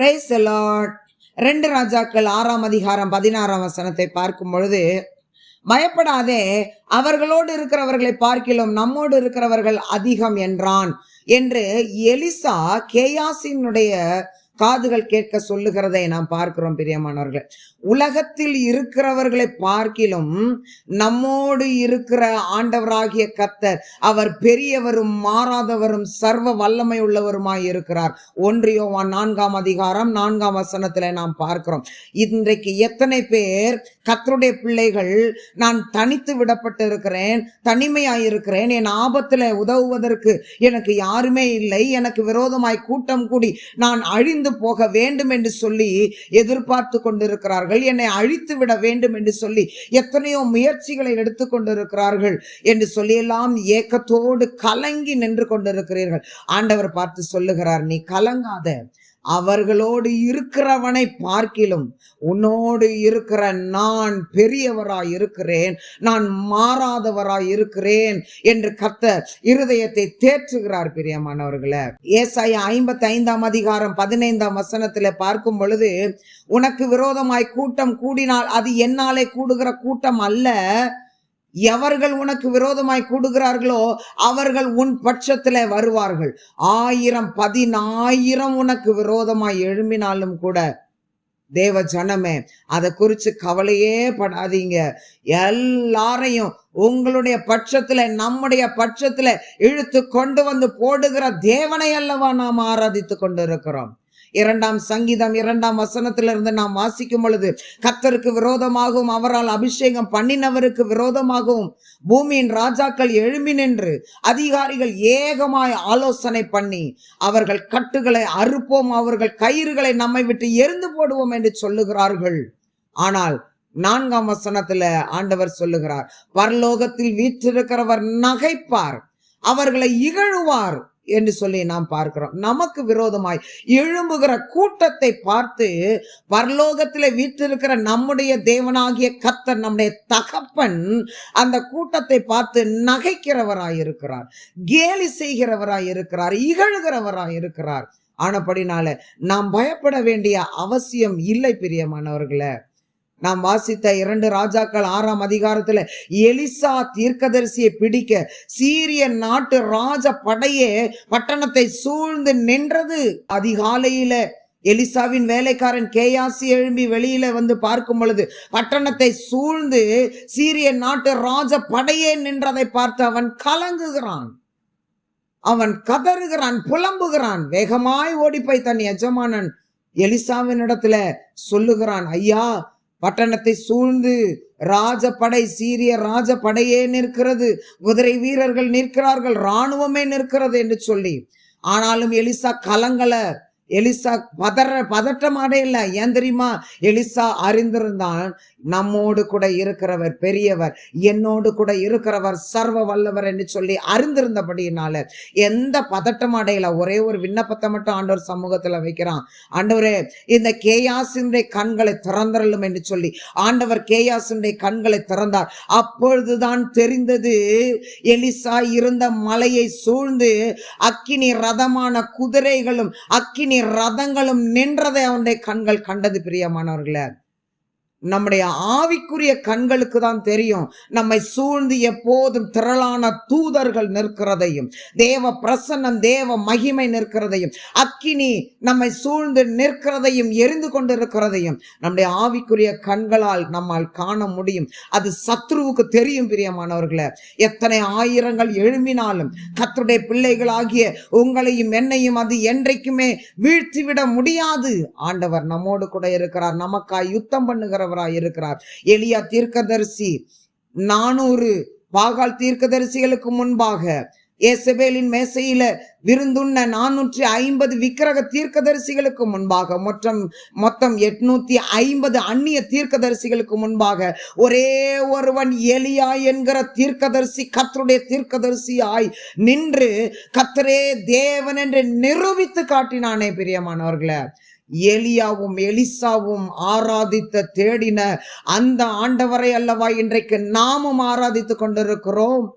Price Lord ரெண்டு ராஜாக்கள் ஆறாம் அதிகாரம் பதினாறாம் வசனத்தை பார்க்கும் பொழுது பயப்படாதே அவர்களோடு இருக்கிறவர்களை பார்க்கிலும் நம்மோடு இருக்கிறவர்கள் அதிகம் என்றான் என்று எலிசா கேயாசினுடைய காதுகள் கேட்க சொல்லுகிறதை நாம் பார்க்கிறோம் பிரியமானவர்கள். உலகத்தில் இருக்கிறவர்களை பார்க்கிலும் நம்மோடு இருக்கிற ஆண்டவராகிய கத்தர் அவர் பெரியவரும் மாறாதவரும் சர்வ வல்லமை உள்ளவருமாய் இருக்கிறார். ஒன்றியோவான் நான்காம் அதிகாரம் நான்காம் வசனத்துல நாம் பார்க்கிறோம். இன்றைக்கு எத்தனை பேர் கத்தருடைய பிள்ளைகள் நான் தனித்து விடப்பட்டு இருக்கிறேன் தனிமையாய் இருக்கிறேன் என் ஆபத்துல உதவுவதற்கு எனக்கு யாருமே இல்லை எனக்கு விரோதமாய் கூட்டம் கூடி நான் அழிந்து போக வேண்டும் என்று சொல்லி எதிர்பார்த்து கொண்டிருக்கிறார்கள். என்னை அழித்து விட வேண்டும் என்று சொல்லி எத்தனையோ முயற்சிகளை எடுத்து கொண்டிருக்கிறார்கள் என்று சொல்லியெல்லாம் ஏக்கத்தோடு கலங்கி நின்று கொண்டிருக்கிறீர்கள். ஆண்டவர் பார்த்து சொல்லுகிறார் நீ கலங்காத. அவர்களோடு இருக்கிறவனை பார்க்கிலும் உன்னோடு இருக்கிற நான் பெரியவராய் இருக்கிறேன் நான் மாறாதவராய் இருக்கிறேன் என்று கத்த இருதயத்தை தேற்றுகிறார் பிரியமானவர்களை. ஏசாய ஐம்பத்தி ஐந்தாம் அதிகாரம் பதினைந்தாம் வசனத்துல பார்க்கும் பொழுது உனக்கு விரோதமாய் கூட்டம் கூடினால் அது என்னாலே கூடுகிற கூட்டம் அல்ல எவர்கள் உனக்கு விரோதமாய் கூடுகிறார்களோ அவர்கள் உன் பட்சத்தில் வருவார்கள். ஆயிரம் பதினாயிரம் உனக்கு விரோதமாய் எழும்பினாலும் கூட தேவ ஜனமே அதை குறித்து கவலையே படாதீங்க. எல்லாரையும் உங்களுடைய பட்சத்தில் நம்முடைய பட்சத்தில் இழுத்து கொண்டு வந்து போடுகிற தேவனை அல்லவா நாம் ஆராதித்து கொண்டு இருக்கிறோம் இரண்டாம் சங்கீதம் இரண்டாம் வசனத்திலிருந்து நாம் வாசிக்கும் பொழுது கத்தருக்கு விரோதமாகவும் அவரால் அபிஷேகம் பண்ணினவருக்கு விரோதமாகவும் பூமியின் ராஜாக்கள் எழும்பி நின்று அதிகாரிகள் ஏகமாய் ஆலோசனை பண்ணி அவர்கள் கட்டுகளை அறுப்போம் அவர்கள் கயிறுகளை நம்மை விட்டு எரிந்து போடுவோம் என்று சொல்லுகிறார்கள். ஆனால் நான்காம் வசனத்துல ஆண்டவர் சொல்லுகிறார் பரலோகத்தில் வீற்றிருக்கிறவர் நகைப்பார் அவர்களை இகழுவார். என்று சொல்லி நாம் பார்க்கிறோம். நமக்கு விரோதமாய் எழும்புகிற கூட்டத்தை பார்த்து பரலோகத்தில் வீற்றிருக்கிற நம்முடைய தேவனாகிய கத்தர் நம்முடைய தகப்பன் அந்த கூட்டத்தை பார்த்து நகைக்கிறவராய் இருக்கிறார் கேலி செய்கிறவராய் இருக்கிறார் இகழ்கிறவராய் இருக்கிறார் ஆனப்படினால நாம் பயப்பட வேண்டிய அவசியம் இல்லை பிரியமானவர்களை. நாம் வாசித்த இரண்டு ராஜாக்கள் ஆறாம் அதிகாரத்துல எலிசா தீர்க்கதரிசியை பிடிக்க சீரிய நாட்டு ராஜ படையே பட்டணத்தை சூழ்ந்து நின்றது. அதிகாலையில எலிசாவின் வேலைக்காரன் கேயாசி எழும்பி வெளியில வந்து பார்க்கும் பொழுது பட்டணத்தை சூழ்ந்து சீரிய நாட்டு ராஜ படையே நின்றதை பார்த்து அவன் கலங்குகிறான். அவன் கதறுகிறான் புலம்புகிறான். வேகமாய் ஓடிப்போய் தன் எஜமானன் எலிசாவின் இடத்துல சொல்லுகிறான் ஐயா பட்டணத்தை சூழ்ந்து ராஜபடை சீரிய ராஜபடையே நிற்கிறது. குதிரை வீரர்கள் நிற்கிறார்கள் இராணுவமே நிற்கிறது என்று சொல்லி. ஆனாலும் எலிசா கலங்கல. எலிசா பதற பதட்டம் அடையல ஏன் தெரியுமா? எலிசா அறிந்திருந்தான் நம்மோடு கூட இருக்கிறவர் பெரியவர் என்னோடு கூட இருக்கிறவர் சர்வ வல்லவர் என்று சொல்லி அறிந்திருந்தபடியினால எந்த பதட்டம் அடையல ஒரே ஒரு விண்ணப்பத்தை மட்டும் ஆண்டவர் சமூகத்துல வைக்கிறான். ஆண்டவரே இந்த கேயாசினுடைய கண்களை திறந்தரலும் என்று சொல்லி ஆண்டவர் கேயாசினுடைய கண்களை திறந்தார். அப்பொழுதுதான் தெரிந்தது எலிசா இருந்த மலையை சூழ்ந்து அக்கினி ரதமான குதிரைகளும் அக்கினி ரதங்களும் நின்றதை அவனுடைய கண்கள் கண்டது பிரியமானவர்களே. நம்முடைய ஆவிக்குரிய கண்களுக்கு தான் தெரியும். நம்மை சூழ்ந்து எப்போதும் திரளான தூதர்கள் நிற்கிறதையும் தேவ பிரசன்னம் தேவ மகிமை நிற்கிறதையும் அக்கினி நம்மை சூழ்ந்து நிற்கிறதையும் எரிந்து கொண்டிருக்கிறதையும் நம்முடைய ஆவிக்குரிய கண்களால் நம்மால் காண முடியும். அது சத்ருவுக்கு தெரியும் பிரியமானவர்களே. எத்தனை ஆயிரங்கள் எழுமினாலும் கத்துடைய பிள்ளைகளாகிய உங்களையும் என்னையும் அது என்றைக்குமே வீழ்த்திவிட முடியாது. ஆண்டவர் நம்மோடு கூட இருக்கிறார். நமக்காய் யுத்தம் பண்ணுகிறவராய் இருக்கிறார். எளியா தீர்க்கதரிசி நானூறு பாகால் தீர்க்கதரிசிகளுக்கு முன்பாக ஏசபேலின் மேசையில விருந்துண்ண நானூற்றி ஐம்பது விக்கிரக தீர்க்கதரிசிகளுக்கு முன்பாக மொத்தம் மொத்தம் எட்நூத்தி ஐம்பது அந்நிய தீர்க்கதரிசிகளுக்கு முன்பாக ஒரே ஒருவன் எலியா என்கிற தீர்க்கதரிசி கத்தருடைய தீர்க்கதரிசியாய் நின்று கத்தரே தேவன் என்று நிரூபித்து காட்டினானே பிரியமானவர்களை. எலியாவும் எலிசாவும் ஆராதித்த தேடின அந்த ஆண்டவரை அல்லவா இன்றைக்கு நாமும் ஆராதித்து கொண்டிருக்கிறோம்.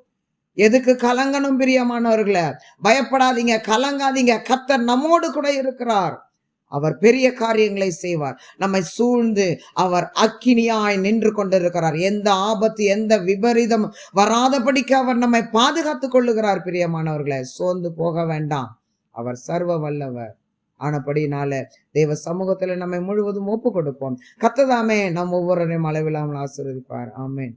எதுக்கு? கலங்கணும் பிரியமானவர்களை. பயப்படாதீங்க கலங்காதீங்க. கத்தர் நம்மோடு கூட இருக்கிறார். அவர் பெரிய காரியங்களை செய்வார். நம்மை சூழ்ந்து அவர் அக்கினியாய் நின்று கொண்டிருக்கிறார். எந்த ஆபத்து எந்த விபரீதம் வராதபடிக்கு அவர் நம்மை பாதுகாத்துக் கொள்ளுகிறார் பிரியமானவர்களை. சோர்ந்து போக வேண்டாம். அவர் சர்வ வல்லவர். ஆனபடினால தேவ சமூகத்துல நம்மை முழுவதும் ஒப்பு கொடுப்போம் கத்ததாமே நம் ஒவ்வொருவரையும் அளவில்லாமல் ஆசீர்வதிப்பார். ஆமேன்.